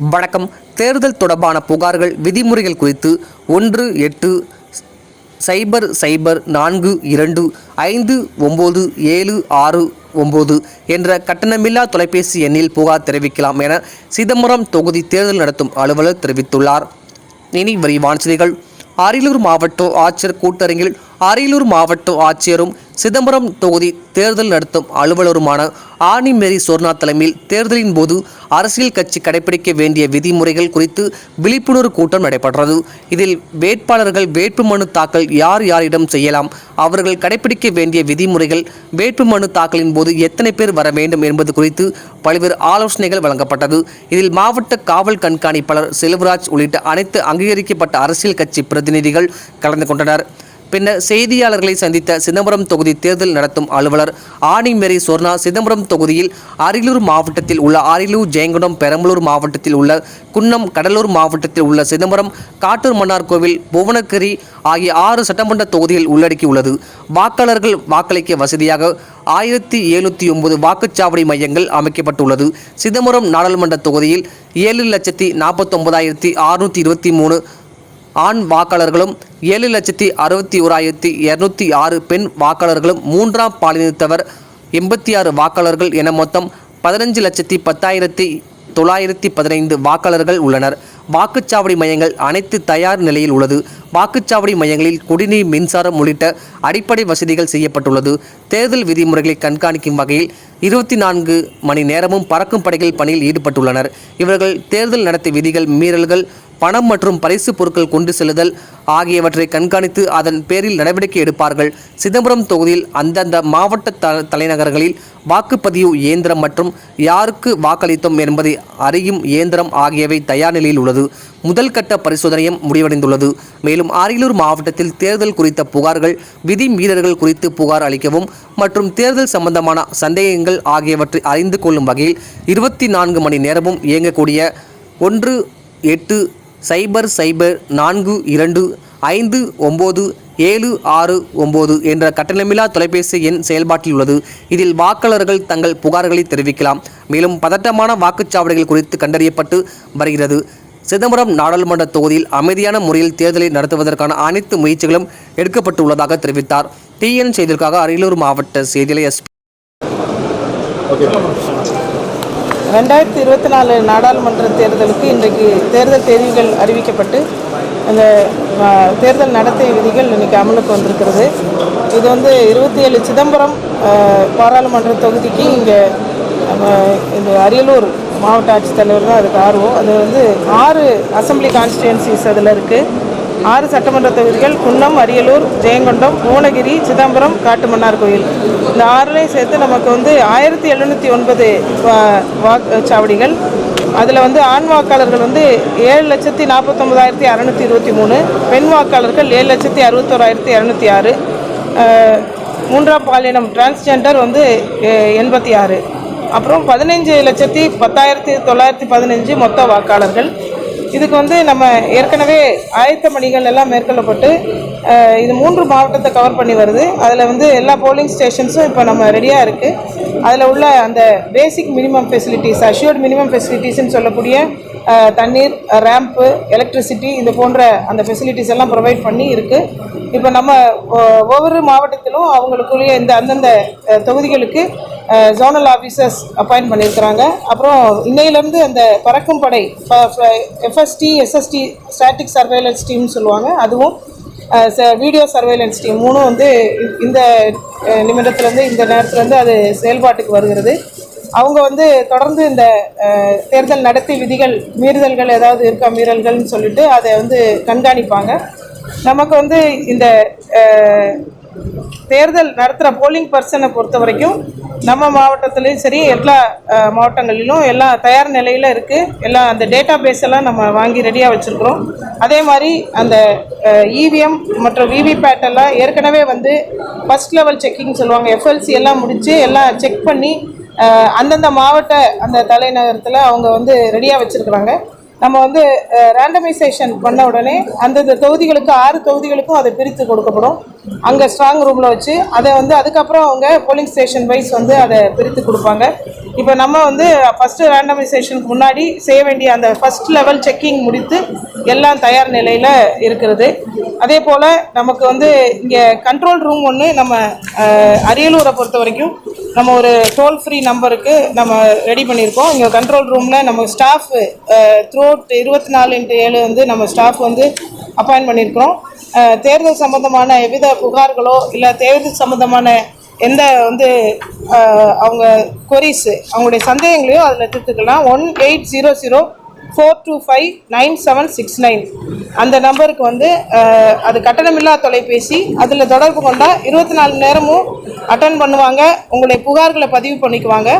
வணக்கம். தேர்தல் தொடர்பான புகார்கள் விதிமுறைகள் குறித்து ஒன்று எட்டு சைபர் சைபர் நான்கு இரண்டு ஐந்து ஒம்பது ஏழு ஆறு ஒம்பது என்ற கட்டணமில்லா தொலைபேசி எண்ணில் புகார் தெரிவிக்கலாம் என சிதம்பரம் தொகுதி தேர்தல் நடத்தும் அலுவலர் தெரிவித்துள்ளார். இனி விரிவான செய்திகள். அரியலூர் மாவட்ட ஆட்சியர் கூட்டரங்கில் அரியலூர் மாவட்ட ஆட்சியரும் சிதம்பரம் தொகுதி தேர்தல் நடத்தும் அலுவலருமான ஆனி மேரி சோர்னா தலைமையில் தேர்தலின் போது அரசியல் கட்சி கடைபிடிக்க வேண்டிய விதிமுறைகள் குறித்து விழிப்புணர்வு கூட்டம் நடைபெற்றது. இதில் வேட்பாளர்கள் வேட்புமனு தாக்கல் யார் யாரிடம் செய்யலாம் அவர்கள் கடைபிடிக்க வேண்டிய விதிமுறைகள் வேட்புமனு தாக்கலின் போது எத்தனை பேர் வர வேண்டும் என்பது குறித்து பல்வேறு ஆலோசனைகள் வழங்கப்பட்டது. இதில் மாவட்ட காவல் கண்காணிப்பாளர் செல்வராஜ் உள்ளிட்ட அனைத்து அங்கீகரிக்கப்பட்ட அரசியல் கட்சி பிரதிநிதிகள் கலந்து கொண்டனர். பின்னர் செய்தியாளர்களை சந்தித்த சிதம்பரம் தொகுதி தேர்தல் நடத்தும் அலுவலர் ஆணிமேரி சொர்ணா சிதம்பரம் தொகுதியில் அரியலூர் மாவட்டத்தில் உள்ள அரியலூர் ஜெயங்குடம் பெரம்பலூர் மாவட்டத்தில் உள்ள குன்னம் கடலூர் மாவட்டத்தில் உள்ள சிதம்பரம் காட்டூர் மன்னார் கோவில் புவனகிரி ஆகிய ஆறு சட்டமன்ற தொகுதிகள் உள்ளடக்கியுள்ளது. வாக்காளர்கள் வாக்களிக்க வசதியாக ஆயிரத்தி எழுநூற்றி ஒன்பது வாக்குச்சாவடி மையங்கள் அமைக்கப்பட்டுள்ளது. சிதம்பரம் நாடாளுமன்ற தொகுதியில் ஏழு லட்சத்தி நாற்பத்தொன்பதாயிரத்தி அறுநூற்றி இருபத்தி மூணு ஆண் வாக்காளர்களும் ஏழு லட்சத்தி அறுபத்தி ஓராயிரத்தி இரநூத்தி ஆறு பெண் வாக்காளர்களும் மூன்றாம் பாலினத்தவர் எண்பத்தி ஆறு வாக்காளர்கள் என மொத்தம் பதினஞ்சு லட்சத்தி பத்தாயிரத்தி தொள்ளாயிரத்தி பதினைந்து வாக்காளர்கள் உள்ளனர். வாக்குச்சாவடி மையங்கள் அனைத்து தயார் நிலையில் உள்ளது. வாக்குச்சாவடி மையங்களில் குடிநீர் மின்சாரம் உள்ளிட்ட அடிப்படை வசதிகள் செய்யப்பட்டுள்ளது. தேர்தல் விதிமுறைகளை கண்காணிக்கும் வகையில் இருபத்தி நான்கு மணி நேரமும் பறக்கும் படைகள் பணியில் ஈடுபட்டுள்ளனர். இவர்கள் தேர்தல் நடத்தை விதிகள் மீறல்கள் பணம் மற்றும் பரிசு பொருட்கள் கொண்டு செல்லுதல் ஆகியவற்றை கண்காணித்து அதன் பேரில் நடவடிக்கை எடுப்பார்கள். சிதம்பரம் தொகுதியில் அந்தந்த மாவட்ட த தலைநகர்களில் வாக்குப்பதிவு இயந்திரம் மற்றும் யாருக்கு வாக்களித்தோம் என்பதை அறியும் இயந்திரம் ஆகியவை தயார் நிலையில் உள்ளது. முதல் கட்ட பரிசோதனையும் முடிவடைந்துள்ளது. மேலும் அரியலூர் மாவட்டத்தில் தேர்தல் குறித்த புகார்கள் விதி மீறல்கள் குறித்து புகார் அளிக்கவும் மற்றும் தேர்தல் சம்பந்தமான சந்தேகங்கள் ஆகியவற்றை அறிந்து கொள்ளும் வகையில் இருபத்தி நான்கு மணி நேரமும் இயங்கக்கூடிய ஒன்று எட்டு சைபர் சைபர் நான்கு இரண்டு ஐந்து ஒம்பது ஏழு ஆறு ஒம்பது என்ற கட்டணமில்லா தொலைபேசி எண் செயல்பாட்டில் உள்ளது. இதில் வாக்காளர்கள் தங்கள் புகார்களை தெரிவிக்கலாம். மேலும் பதட்டமான வாக்குச்சாவடிகள் குறித்து கண்டறியப்பட்டு வருகிறது. சிதம்பரம் நாடாளுமன்ற தொகுதியில் அமைதியான முறையில் தேர்தலை நடத்துவதற்கான அனைத்து முயற்சிகளும் எடுக்கப்பட்டுள்ளதாக தெரிவித்தார். டிஎன் செய்திற்காக அரியலூர் மாவட்ட செய்தியாளர் எஸ்பி ரெண்டாயிரத்தி இருபத்தி நாலு நாடாளுமன்ற தேர்தலுக்கு இன்றைக்கு தேர்தல் தேதிகள் அறிவிக்கப்பட்டு அந்த தேர்தல் நடத்தை விதிகள் இன்றைக்கி அமலுக்கு வந்திருக்கிறது. இது வந்து இருபத்தி ஏழு சிதம்பரம் பாராளுமன்ற தொகுதிக்கு இங்கே நம்ம இந்த அரியலூர் மாவட்ட ஆட்சித்தலைவர் தான் அதுக்கு ஆர்வம். அது வந்து ஆறு அசம்பிளி கான்ஸ்டிடுவன்சிஸ் அதில் இருக்குது ஆறு சட்டமன்ற தொகுதிகள் குன்னம் அரியலூர் ஜெயங்கொண்டம் மூலகிரி சிதம்பரம் காட்டுமன்னார் கோயில். இந்த ஆறுலையும் சேர்த்து நமக்கு வந்து ஆயிரத்தி எழுநூற்றி ஒன்பது வா- வாக்குச்சாவடிகள் அதில் வந்து ஆண் வாக்காளர்கள் வந்து ஏழு லட்சத்தி நாற்பத்தொம்பதாயிரத்தி அறநூற்றி இருபத்தி மூணு பெண் வாக்காளர்கள் ஏழு லட்சத்தி அறுபத்தோராயிரத்தி இரநூத்தி ஆறு. மூன்றாம் பாலினம் டிரான்ஸ்ஜெண்டர் வந்து எண்பத்தி ஆறு. அப்புறம் பதினஞ்சு லட்சத்தி பத்தாயிரத்தி தொள்ளாயிரத்தி பதினஞ்சு மொத்த வாக்காளர்கள். இதுக்கு வந்து நம்ம ஏற்கனவே ஆயத்த பணிகள் எல்லாம் மேற்கொள்ளப்பட்டு இது மூன்று மாவட்டத்தை கவர் பண்ணி வருது. அதில் வந்து எல்லா போலிங் ஸ்டேஷன்ஸும் இப்போ நம்ம ரெடியாக இருக்குது அதில் உள்ள அந்த basic minimum facilities assured minimum ஃபெசிலிட்டிஸ்ன்னு சொல்லக்கூடிய தண்ணீர் ரேம்ப்பு எலக்ட்ரிசிட்டி இது போன்ற அந்த ஃபெசிலிட்டிஸ் எல்லாம் ப்ரொவைட் பண்ணி இருக்குது இப்போ நம்ம ஒ- ஒவ்வொரு மாவட்டத்திலும் அவங்களுக்குரிய இந்த அந்தந்த தொகுதிகளுக்கு ஜோனல் ஆஃபீஸர்ஸ் அப்பாயின்ட் பண்ணியிருக்கிறாங்க அப்புறம் இன்னையிலேருந்து அந்த பறக்கும் படை எஃப்எஸ்டி எஸ்எஸ்டி ஸ்டாட்டிக் சர்வேலன்ஸ் டீம்னு சொல்லுவாங்க. அதுவும் வீடியோ சர்வேலன்ஸ் டீம் மூணும் வந்து இந்த நிமிடத்துலேருந்து இந்த நேரத்துலேருந்து அது செயல்பாட்டுக்கு வருகிறது. அவங்க வந்து தொடர்ந்து இந்த தேர்தல் நடத்தி விதிகள் மீறுதல்கள் ஏதாவது இருக்கா மீறல்கள்னு சொல்லிட்டு அதை வந்து கண்காணிப்பாங்க. நமக்கு வந்து இந்த தேர்தல் நடத்துகிற போலிங் பர்சனை பொறுத்த வரைக்கும் நம்ம மாவட்டத்துலேயும் சரி எல்லா மாவட்டங்களிலும் எல்லாம் தயார் நிலையில் இருக்குது எல்லாம் அந்த டேட்டா பேஸ் எல்லாம் நம்ம வாங்கி ரெடியாக வச்சுருக்குறோம். அதே மாதிரி அந்த இவிஎம் மற்றும் விவிபேட் எல்லாம் ஏற்கனவே வந்து ஃபஸ்ட் லெவல் செக்கிங் சொல்லுவாங்க. எஃப்எல்சி எல்லாம் முடித்து எல்லாம் செக் பண்ணி அந்தந்த மாவட்ட அந்த தலைநகரத்தில் அவங்க வந்து ரெடியாக வச்சுருக்குறாங்க. நம்ம வந்து ரேண்டமைசேஷன் பண்ண உடனே அந்தந்த தொகுதிகளுக்கு ஆறு தொகுதிகளுக்கும் அதை பிரித்து கொடுக்கப்படும். அங்கே ஸ்ட்ராங் ரூமில் வச்சு அதை வந்து அதுக்கப்புறம் அவங்க போலிங் ஸ்டேஷன் வைஸ் வந்து அதை பிரித்து கொடுப்பாங்க. இப்போ நம்ம வந்து ஃபஸ்ட்டு ரேண்டமைசேஷனுக்கு முன்னாடி செய்ய வேண்டிய அந்த ஃபஸ்ட் லெவல் செக்கிங் முடித்து எல்லாம் தயார் நிலையில் இருக்கிறது. அதே போல் நமக்கு வந்து இங்கே கண்ட்ரோல் ரூம் ஒன்று நம்ம அரியலூரை பொறுத்த வரைக்கும் நம்ம ஒரு டோல் ஃப்ரீ நம்பருக்கு நம்ம ரெடி பண்ணியிருக்கோம். இங்கே கண்ட்ரோல் ரூமில் நம்ம ஸ்டாஃப் த்ரூ அவுட் இருபத்தி நாலு இன்ட்டு ஏழு வந்து நம்ம ஸ்டாஃப் வந்து அப்பாயின் பண்ணியிருக்கிறோம். தேர்தல் சம்பந்தமான எவ்வித புகார்களோ இல்லை தேர்தல் சம்பந்தமான எந்த வந்து அவங்க கொரிஸு அவங்களுடைய சந்தேகங்களையும் அதில் தீர்த்துக்கலாம் one eight zero zero four two five nine seven six nine அந்த நம்பருக்கு வந்து அது கட்டணமில்லா தொலைபேசி அதில் தொடர்பு கொண்டால் இருபத்தி நாலு நேரமும் அட்டன் பண்ணுவாங்க. உங்களுடைய புகார்களை பதிவு பண்ணிக்குவாங்க.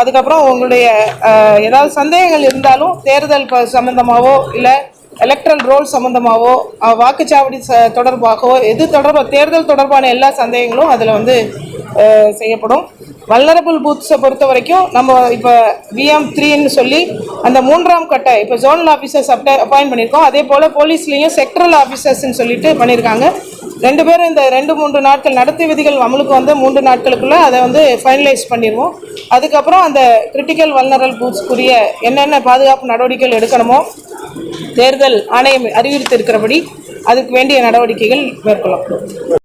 அதுக்கப்புறம் உங்களுடைய ஏதாவது சந்தேகங்கள் இருந்தாலும் தேர்தல் சம்மந்தமாகவோ இல்லை எலக்ட்ரல் ரோல் சம்மந்தமாகவோ வாக்குச்சாவடி ச தொடர்பாகவோ எது தொடர்பாக தேர்தல் தொடர்பான எல்லா சந்தேகங்களும் அதில் வந்து செய்யப்படும். வல்லரபுள் பூத்ஸை பொறுத்த வரைக்கும் நம்ம இப்போ விஎம் த்ரீன்னு சொல்லி அந்த மூன்றாம் கட்ட இப்போ ஜோனல் ஆஃபீஸர்ஸ் அப்ட அப்பாயின்ட் பண்ணியிருக்கோம் அதே போல் போலீஸ்லேயும் செக்டரல் ஆஃபீஸர்ஸ்ன்னு சொல்லிட்டு பண்ணியிருக்காங்க ரெண்டு பேரும் இந்த ரெண்டு மூன்று நாட்கள் நடத்தை விதிகள் அமலுக்கு வந்து மூன்று நாட்களுக்குள்ளே அதை வந்து ஃபைனலைஸ் பண்ணிடுவோம் அதுக்கப்புறம் அந்த கிரிட்டிக்கல் வல்னரல் பூத்ஸ்க்குரிய என்னென்ன பாதுகாப்பு நடவடிக்கைகள் எடுக்கணுமோ தேர்தல் ஆணையம் அறிவித்திருக்கிறபடி அதுக்கு வேண்டிய நடவடிக்கைகள் மேற்கொள்ளப்படும்.